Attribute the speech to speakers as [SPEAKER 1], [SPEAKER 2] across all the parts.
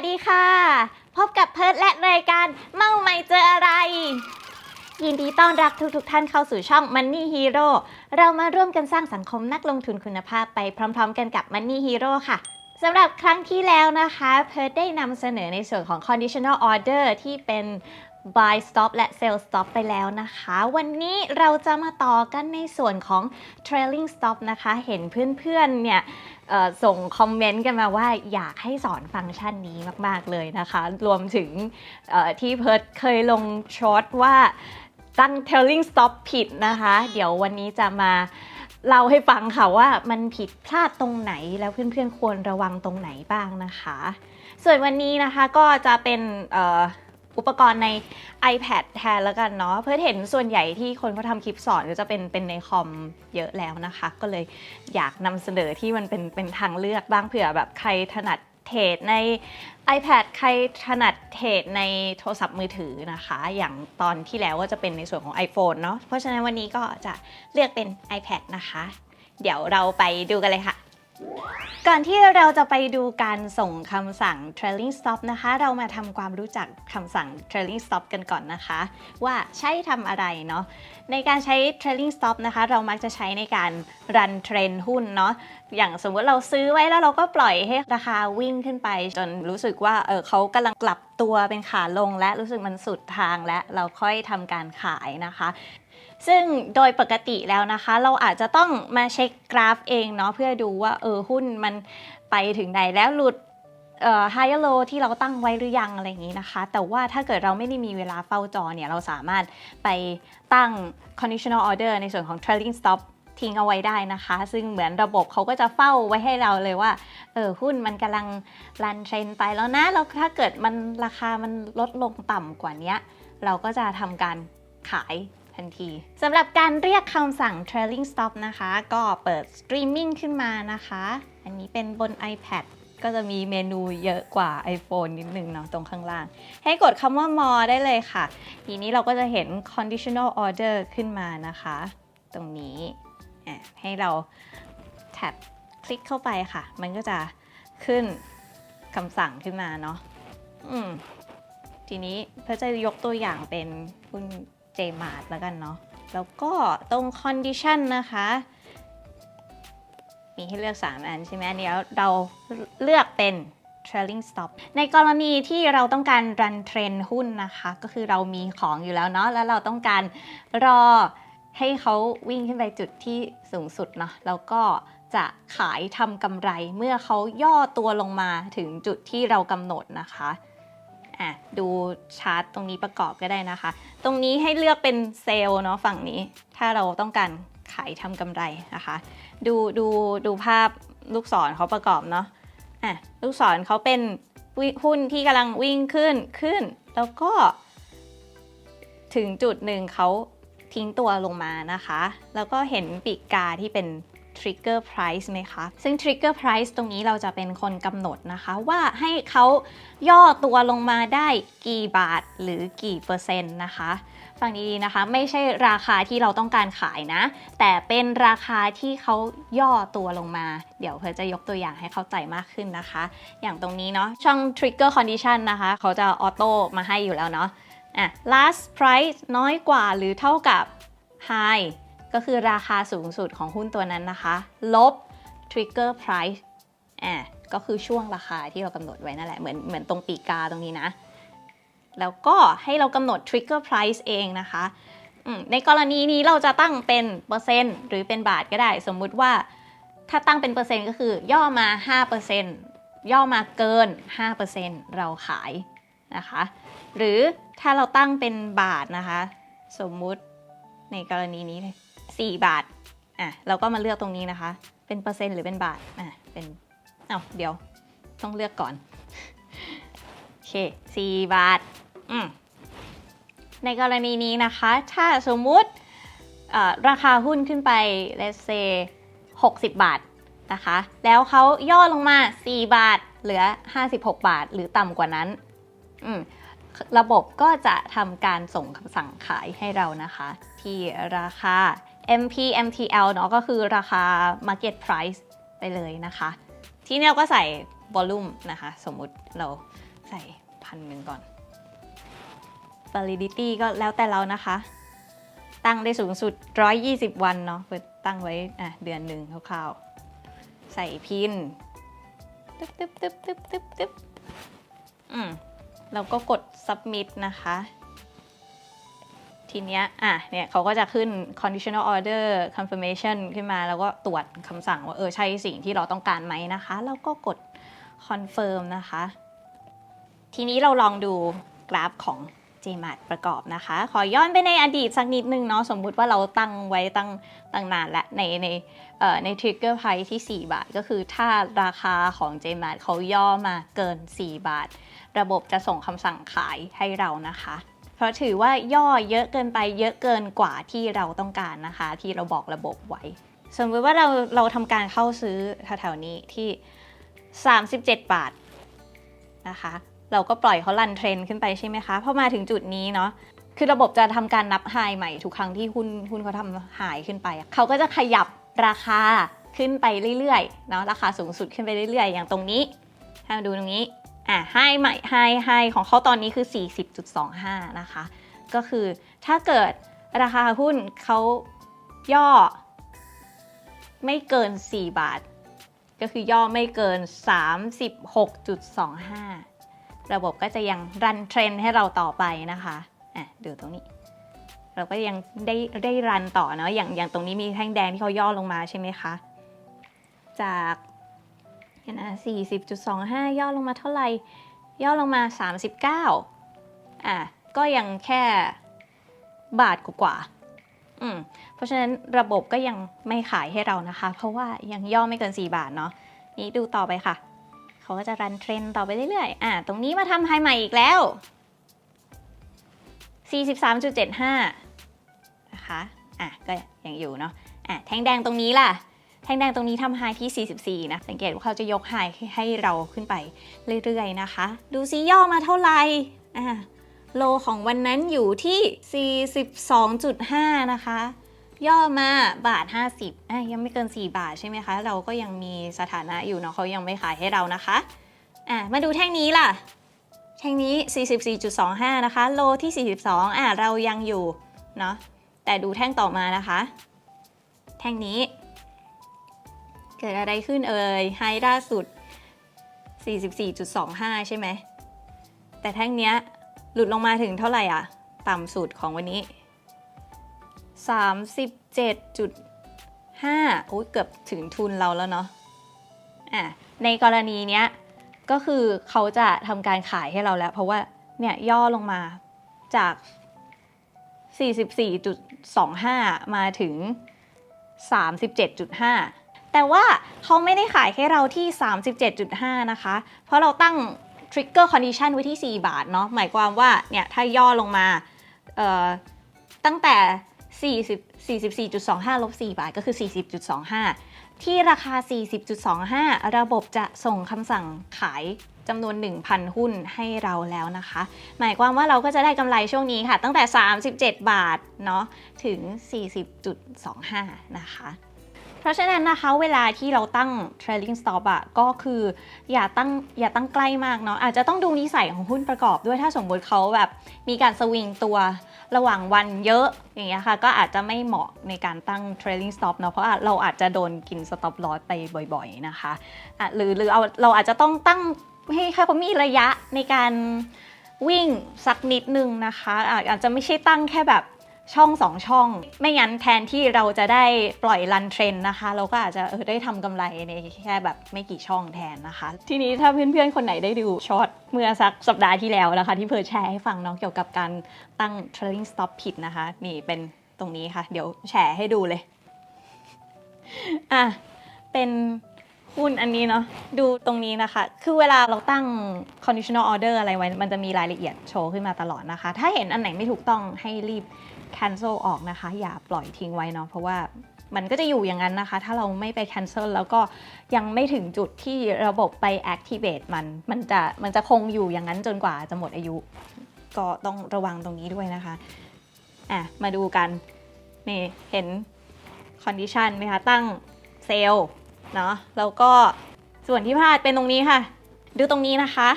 [SPEAKER 1] วัสดีค่ะ พบกับเพิร์ดและรายการเมาไม่เจออะไร ยินดีต้อนรับทุกๆทท่านเข้าสู่ช่อง Money Hero เรามาร่วมกันสร้างสังคมนักลงทุนคุณภาพไปพร้อมๆ กันกับ Money Hero ค่ะสำหรับครั้งที่แล้วนะคะ เพิร์ดได้นำเสนอในส่วนของ conditional order ที่เป็น buy stop และ sell stop ไปแล้วนะคะ วันนี้เราจะมาต่อกันในส่วนของ trailing stop นะคะ เห็นเพื่อนๆเนี่ยส่งคอมเมนต์กันมาว่าอยากให้สอนฟังก์ชันนี้มากๆเลยนะคะ รวมถึงที่เพิร์ดเคยลงช็อตว่าตั้ง trailing stop ผิดนะคะ เดี๋ยววันนี้จะมาเล่าให้ฟังค่ะว่ามันผิดพลาดตรงไหนแล้วเพื่อนๆควรระวังตรงไหนบ้างนะคะ ส่วนวันนี้นะคะก็จะเป็นเอุปกรณ์ใน iPad แทนแล้วกันเนาะเพื่อเห็นส่วนใหญ่ที่คนเขาทำคลิปสอนก็จะเป็นเป็นในคอมเยอะแล้วนะคะ ก็เลยอยากนำเสนอที่มันเป็นเป็นทางเลือกบ้างเผื่อแบบใครถนัดเทรดใน iPad ใครถนัดเทรดในโทรศัพท์มือถือนะคะ อย่างตอนที่แล้วก็จะเป็นในส่วนของ iPhone เนาะเพราะฉะนั้นวันนี้ก็จะเลือกเป็น iPad นะคะ เดี๋ยวเราไปดูกันเลยค่ะ ก่อนที่เราจะไปดูการส่งคำสั่ง trailing stop นะคะ เรามาทำความรู้จักคำสั่ง trailing stop กันก่อนนะคะ ว่าใช้ทำอะไรเนาะ ในการใช้ trailing stop นะคะ เรามักจะใช้ในการรันเทรนหุ้นเนาะ อย่างสมมติเราซื้อไว้แล้วเราก็ปล่อยให้ราคาวิ่งขึ้นไป จนรู้สึกว่าเออเขากำลังกลับตัวเป็นขาลงและรู้สึกมันสุดทางและเราค่อยทำการขายนะคะ ซึ่งโดยปกติแล้วนะคะ เราอาจจะต้องมาเช็คกราฟเองเนาะเพื่อดูว่าเออหุ้นมันไปถึงไหนแล้วหลุดเอ่อ higher low ที่เราตั้งไว้หรือยังอะไรอย่างนี้นะคะ แต่ว่าถ้าเกิดเราไม่ได้มีเวลาเฝ้าจอเนี่ยเราสามารถไปตั้ง conditional order ในส่วนของ trailing stop ทิ้งเอาไว้ได้นะคะ ซึ่งเหมือนระบบเขาก็จะเฝ้าไว้ให้เราเลยว่า เออหุ้นมันกำลังรันเทรนไปแล้วนะ แล้วถ้าเกิดมันราคามันลดลงต่ำกว่านี้ เราก็จะทำการขาย ทันทีสำหรับการเรียกคำสั่ง trailing stop นะคะ ก็เปิด streaming ขึ้นมานะคะ อันนี้เป็นบน iPad ก็จะมีเมนูเยอะกว่า iPhone นิดนึงเนาะตรงข้างล่าง ให้กดคำว่า more ได้เลยค่ะ ทีนี้เราก็จะเห็น conditional order ขึ้นมานะคะ ตรงนี้ให้เราแท็บคลิกเข้าไปค่ะ มันก็จะขึ้นคำสั่งขึ้นมาเนาะอืมทีนี้เพื่อจะยกตัวอย่างเป็นหุ้น JMart แล้วกันเนาะแล้วก็ตรง condition นะคะ มีให้เลือก 3 อันใช่ไหมอันนี้เราเลือกเป็น trailing stop ในกรณีที่เราต้องการ run trend หุ้นนะคะ ก็คือเรามีของอยู่แล้วเนาะแล้วเราต้องการรอให้เขาวิ่งขึ้นไปจุดที่สูงสุดเนาะแล้วก็จะขายทำกำไรเมื่อเขาย่อตัวลงมาถึงจุดที่เรากำหนดนะคะ อะดูชาร์ตตรงนี้ประกอบก็ได้นะคะ ตรงนี้ให้เลือกเป็นเซลล์เนาะฝั่งนี้ ถ้าเราต้องการขายทำกำไรนะคะ ดูดูดูภาพลูกศรเขาประกอบเนาะอะลูกศรเขาเป็นหุ้นที่กำลังวิ่งขึ้นขึ้น แล้วก็ ถึงจุดหนึ่งเขาทิ้งตัวลงมานะคะ แล้วก็เห็นปีกกาที่เป็น trigger price ไหมคะ ซึ่ง trigger price ตรงนี้เราจะเป็นคนกำหนดนะคะ ว่าให้เขาย่อตัวลงมาได้กี่บาทหรือกี่เปอร์เซ็นต์นะคะฟังดีๆนะคะ ไม่ใช่ราคาที่เราต้องการขายนะ แต่เป็นราคาที่เขาย่อตัวลงมา เดี๋ยวเพื่อจะยกตัวอย่างให้เข้าใจมากขึ้นนะคะ อย่างตรงนี้เนาะช่อง trigger condition นะคะ เขาจะออโต้มาให้อยู่แล้วเนาะอะ last price น้อยกว่าหรือเท่ากับ high ก็คือราคาสูงสุดของหุ้นตัวนั้นนะคะ ลบ trigger price อะก็คือช่วงราคาที่เรากำหนดไว้นั่นแหละ เหมือนเหมือนตรงปีกาตรงนี้นะ แล้วก็ให้เรากำหนด trigger price เองนะคะในกรณีนี้เราจะตั้งเป็นเปอร์เซ็นต์หรือเป็นบาทก็ได้ สมมุติว่าถ้าตั้งเป็นเปอร์เซ็นต์ก็คือย่อมา 5%ย่อมาเกิน 5%เราขายนะคะ หรือถ้าเราตั้งเป็นบาทนะคะ สมมุติในกรณีนี้เลย 4 บาทอะเราก็มาเลือกตรงนี้นะคะ เป็นเปอร์เซ็นต์หรือเป็นบาทอะเป็นเอา้าเดี๋ยวต้องเลือกก่อนโอเค4บาทอืมในกรณีนี้นะคะ ถ้าสมมุติราคาหุ้นขึ้นไป let's say 60 บาทนะคะ แล้วเขาย่อลงมา 4 บาท เหลือ 56 บาท หรือต่ำกว่านั้นอืมระบบก็จะทำการส่งคำสั่งขายให้เรานะคะ ที่ราคา MP MTL เนาะก็คือราคา Market Price ไปเลยนะคะ ที่นี่เราก็ใส่ Volume นะคะ สมมุติเราใส่พันหนึ่งก่อน validity ก็แล้วแต่เรานะคะ ตั้งได้สูงสุด 120 วันเนาะเปิดตั้งไว้เดือนหนึ่งคร่าวๆ ใส่พินตึ๊บตึ๊บตึ๊บตึ๊บตึ๊บตึ๊บอืมเราก็กด submit นะคะ ทีเนี้ยอะเนี่ยเขาก็จะขึ้น conditional order confirmation ขึ้นมา แล้วก็ตรวจคำสั่งว่าเออใช่สิ่งที่เราต้องการไหมนะคะ แล้วก็กด confirm นะคะ ทีนี้เราลองดูกราฟของ JMAT ประกอบนะคะ ขอย้อนไปในอดีตสักนิดนึงเนาะสมมุติว่าเราตั้งไว้ตั้งตั้งนานและในในเอ่อใน trigger price ที่ 4 บาท ก็คือถ้าราคาของ JMAT เขาย่อมาเกิน 4 บาท ระบบจะส่งคำสั่งขายให้เรานะคะ เพราะถือว่าย่อเยอะเกินไปเยอะเกินกว่าที่เราต้องการนะคะ ที่เราบอกระบบไว้ สมมติว่าเราเราทำการเข้าซื้อแถวๆนี้ที่ 37 บาทนะคะ เราก็ปล่อยเขาลันเทรนขึ้นไปใช่ไหมคะพอมาถึงจุดนี้เนาะคือระบบจะทำการนับไฮใหม่ทุกครั้งที่หุ้นหุ้นเขาทำไฮขึ้นไป เขาก็จะขยับราคาขึ้นไปเรื่อยๆเนาะราคาสูงสุดขึ้นไปเรื่อยๆ อย่างตรงนี้ให้มาดูตรงนี้ อะไฮใหม่ไฮไฮของเขาตอนนี้คือ 40.25 นะคะ ก็คือถ้าเกิดราคาหุ้นเขาย่อ ไม่เกิน 4 บาท ก็คือย่อไม่เกิน 36.25 ระบบก็จะยังรันเทรนให้เราต่อไปนะคะอะดูตรงนี้ เราก็ยังได้ได้รันต่อเนาะอย่างอย่างตรงนี้มีแท่งแดงที่เขาย่อลงมาใช่ไหมคะ จาก ห็นนะ40.25 ย่อลงมาเท่าไหร่ ย่อลงมา 39 อะ ก็ยังแค่บาทกว่าอืมเพราะฉะนั้นระบบก็ยังไม่ขายให้เรานะคะ เพราะว่ายังย่อไม่เกิน 4 บาทเนาะ นี่ดูต่อไปค่ะ เขาก็จะรันเทรนต่อไปเรื่อยๆ อะ ตรงนี้มาทำไฮใหม่อีกแล้ว 43.75 นะคะ อะ ก็ยังอยู่เนาะ อะ แท่งแดงตรงนี้ล่ะ ท่งแดงตรงนี้ทำไฮที่ 44 นะ สังเกตว่าเขาจะยกไฮให้เราขึ้นไปเรื่อยๆนะคะ ดูซิย่อมาเท่าไหร่อะโลของวันนั้นอยู่ที่ 42.5 นะคะ ย่อมาบาท 50อะยังไม่เกิน 4 บาทใช่ไหมคะ เราก็ยังมีสถานะอยู่เนาะเขายังไม่ขายให้เรานะคะอะมาดูแท่งนี้ล่ะ แท่งนี้ 44.25 นะคะ โลที่ 42อะเรายังอยู่เนาะแต่ดูแท่งต่อมานะคะ แท่งนี้ เกิดอะไรขึ้นเอ่ยไฮล่าสุด 44.25 ใช่ไหม แต่แท่งเนี้ยหลุดลงมาถึงเท่าไหร่อะ ต่ำสุดของวันนี้ 37.5โอ้ยเกือบถึงทุนเราแล้วเนาะอะในกรณีเนี้ยก็คือเขาจะทำการขายให้เราแล้ว เพราะว่าเนี่ยย่อลงมาจาก 44.25 มาถึง 37.5 แต่ว่าเขาไม่ได้ขายให้เราที่ 37.5 นะคะ เพราะเราตั้ง trigger condition ไว้ที่ 4 บาทเนาะหมายความว่าเนี่ยถ้าย่อลงมาเอ่อตั้งแต่ 40 44.25ลบ4บาทก็คือ 40.25 ที่ราคา 40.25 ระบบจะส่งคำสั่งขายจำนวน 1,000 หุ้นให้เราแล้วนะคะ หมายความว่าเราก็จะได้กำไรช่วงนี้ค่ะ ตั้งแต่ 37 บาทเนาะถึง 40.25 นะคะ เพราะฉะนั้นนะคะเวลาที่เราตั้ง trailing stop อะก็คืออย่าตั้งอย่าตั้งใกล้มากเนาะอาจจะต้องดูนิสัยของหุ้นประกอบด้วยถ้าสมมติเขาแบบมีการสวิงตัวระหว่างวันเยอะอย่างเงี้ยค่ะ ก็อาจจะไม่เหมาะในการตั้ง trailing stop เนาะเพราะเราอาจจะโดนกิน stop loss ไปบ่อยๆนะคะอะหรือหรือเอาเราอาจจะต้องตั้งให้เขามีระยะในการวิ่งสักนิดนึงนะคะ อาจจะไม่ใช่ตั้งแค่แบบ ช่องสองช่อง ไม่งั้นแทนที่เราจะได้ปล่อยรันเทรนนะคะ เราก็อาจจะเออได้ทำกำไรในแค่แบบไม่กี่ช่องแทนนะคะ ทีนี้ถ้าเพื่อนๆ คนไหนได้ดูช็อตเมื่อสักสัปดาห์ที่แล้วนะคะ ที่เพิร์แชร์ให้ฟังน้องเกี่ยวกับการตั้ง trailing stop ผิดนะคะ นี่เป็นตรงนี้ค่ะ เดี๋ยวแชร์ให้ดูเลยอะเป็นหุ้นอันนี้เนาะดูตรงนี้นะคะ คือเวลาเราตั้ง conditional order อะไรไว้ มันจะมีรายละเอียดโชว์ขึ้นมาตลอดนะคะ ถ้าเห็นอันไหนไม่ถูกต้องให้รีบ cancel ออกนะคะ อย่าปล่อยทิ้งไว้เนาะเพราะว่ามันก็จะอยู่อย่างนั้นนะคะ ถ้าเราไม่ไป cancel แล้วก็ยังไม่ถึงจุดที่ระบบไป activate มัน มันจะมันจะคงอยู่อย่างนั้นจนกว่าจะหมดอายุ ก็ต้องระวังตรงนี้ด้วยนะคะอะมาดูกัน นี่เห็น condition ไหมคะตั้งเซลล์เนาะแล้วก็ส่วนที่พลาดเป็นตรงนี้ค่ะ ดูตรงนี้นะคะ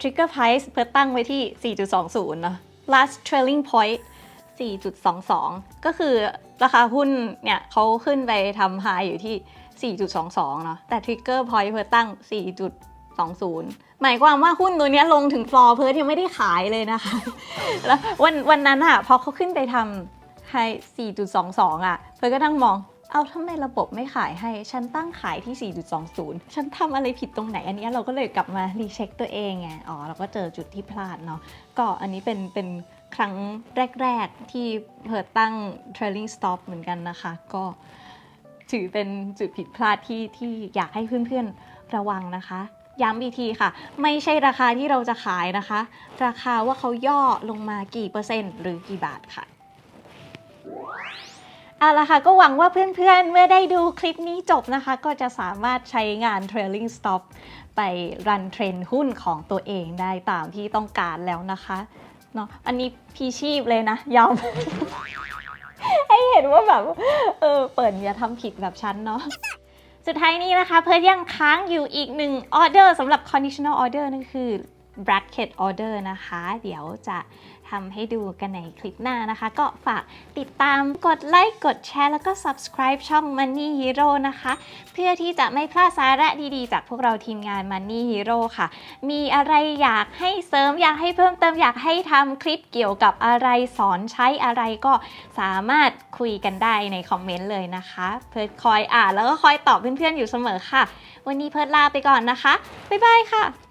[SPEAKER 1] trigger price เพื่อตั้งไว้ที่ 4.20 เนอะ last trailing point 4.22 ก็คือราคาหุ้นเนี่ยเขาขึ้นไปทำ high อยู่ที่ 4.22 เนอะแต่ trigger point เพื่อตั้ง 4.20 หมายความว่าหุ้นตัวเนี้ยลงถึงฟลอร์เพิร์ยังไม่ได้ขายเลยนะคะ แล้ววันวันนั้นอะพอเขาขึ้นไปทำ high 4.22 อะเพิร์ก็นั่งมองเอาทำไมระบบไม่ขายให้ ฉันตั้งขายที่ 4.20 ฉันทำอะไรผิดตรงไหน อันเนี้ยเราก็เลยกลับมารีเช็คตัวเองไง อ๋อ เราก็เจอจุดที่พลาดเนาะ ก็อันนี้เป็นเป็นค รั้งแรก ๆ ที่เพิร์ตั้ง trailing stop เหมือนกันนะคะ ก็ถือเป็นจุดผิดพลาดที่ที่อยากให้เพื่อนๆระวังนะคะ ย้ำอีกทีค่ะ ไม่ใช่ราคาที่เราจะขายนะคะ ราคาว่าเขาย่อลงมากี่เปอร์เซ็นต์ หรือกี่บาทค่ะเอาละค่ะ ก็หวังว่าเพื่อนๆ เมื่อได้ดูคลิปนี้จบนะคะ ก็จะสามารถใช้งาน trailing stop ไปรันเทรนหุ้นของตัวเองได้ตามที่ต้องการแล้วนะคะ เนาะอันนี้พีชีพเลยนะยอม ให้เห็นว่าแบบ เออ เปิดอย่าทำผิดแบบฉันเนาะสุดท้ายนี้นะคะ เพื่อยังค้างอยู่อีกหนึ่งออเดอร์สำหรับ conditional order นั่นคือ bracket order นะคะ เดี๋ยวจะ ทำให้ดูกันในคลิปหน้านะคะ ก็ฝากติดตามกดไลค์กดแชร์แล้วก็ subscribe ช่อง Money Hero นะคะ เพื่อที่จะไม่พลาดสาระดีๆ จากพวกเราทีมงาน Money Hero ค่ะ มีอะไรอยากให้เสริมอยากให้เพิ่มเติมอยากให้ทำคลิปเกี่ยวกับอะไรสอนใช้อะไรก็สามารถคุยกันได้ในคอมเมนต์เลยนะคะ เพิร์ดคอยอ่านแล้วก็คอยตอบเพื่อนๆอยู่เสมอค่ะ วันนี้เพิร์ดลาไปก่อนนะคะ บ๊ายบายค่ะ